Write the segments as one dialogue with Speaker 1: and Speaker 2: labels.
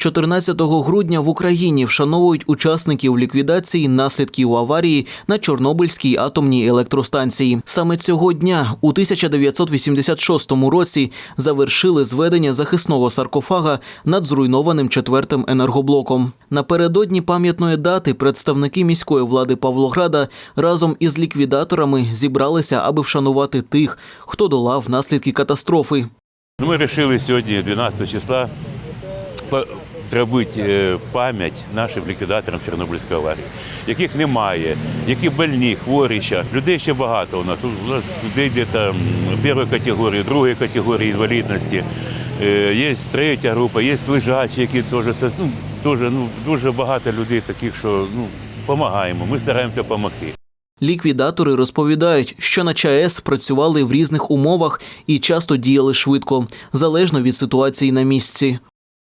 Speaker 1: 14 грудня в Україні вшановують учасників ліквідації наслідків аварії на Чорнобильській атомній електростанції. Саме цього дня, у 1986 році, завершили зведення захисного саркофага над зруйнованим четвертим енергоблоком. Напередодні пам'ятної дати представники міської влади Павлограда разом із ліквідаторами зібралися, аби вшанувати тих, хто долав наслідки катастрофи.
Speaker 2: Ми вирішили сьогодні, 12 числа, зробити е, пам'ять нашим ліквідаторам Чорнобильської аварії, яких немає, які больні, хворі зараз. Людей ще багато у нас. У нас людей де там першої категорії, другої категорії інвалідності. Е, Є третя група, є лежачі, які теж ну, дуже, ну, дуже багато людей таких, що ну, допомагаємо. Ми стараємося допомогти.
Speaker 1: Ліквідатори розповідають, що на ЧАЕС працювали в різних умовах і часто діяли швидко, залежно від ситуації на місці.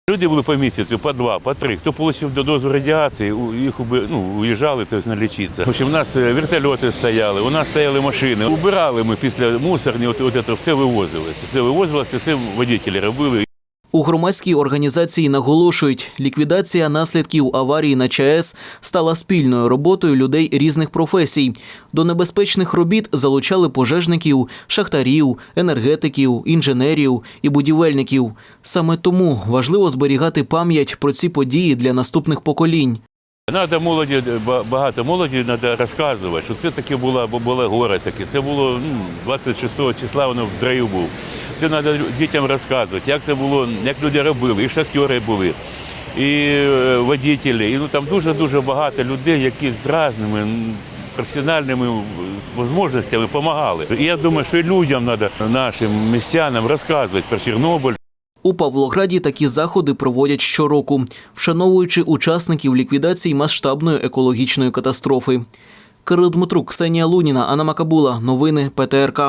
Speaker 2: Люди були по місяцю, по два, по три. Хто отримав дозу радіації, їх ну, уїжджали тобто, налічитися. В общем, у нас е, вертольоти стояли, у нас стояли машини. Убирали ми після мусорні, от, от це все вивозилося. Все вивозилося, все водителі робили.
Speaker 1: У громадській організації наголошують, ліквідація наслідків аварії на ЧАЕС стала спільною роботою людей різних професій. До небезпечних робіт залучали пожежників, шахтарів, енергетиків, інженерів і будівельників. Саме тому важливо зберігати пам'ять про ці події для наступних поколінь.
Speaker 2: Надо молоді, багато молоді треба розказувати, що це таке було, бо було горе таке. Це було ну, 26 числа, воно в зрив був. Це треба дітям розказувати, як це було, як люди робили, і шахтери були, і е, водителі. І ну, там дуже-дуже багато людей, які з різними професіональними можливостями допомагали. І я думаю, що і людям треба, нашим містянам розказувати про Чорнобиль.
Speaker 1: У Павлограді такі заходи проводять щороку, вшановуючи учасників ліквідації масштабної екологічної катастрофи. Кирил Дмитрук, Ксенія Луніна, Анна Макабула. Новини ПТРК.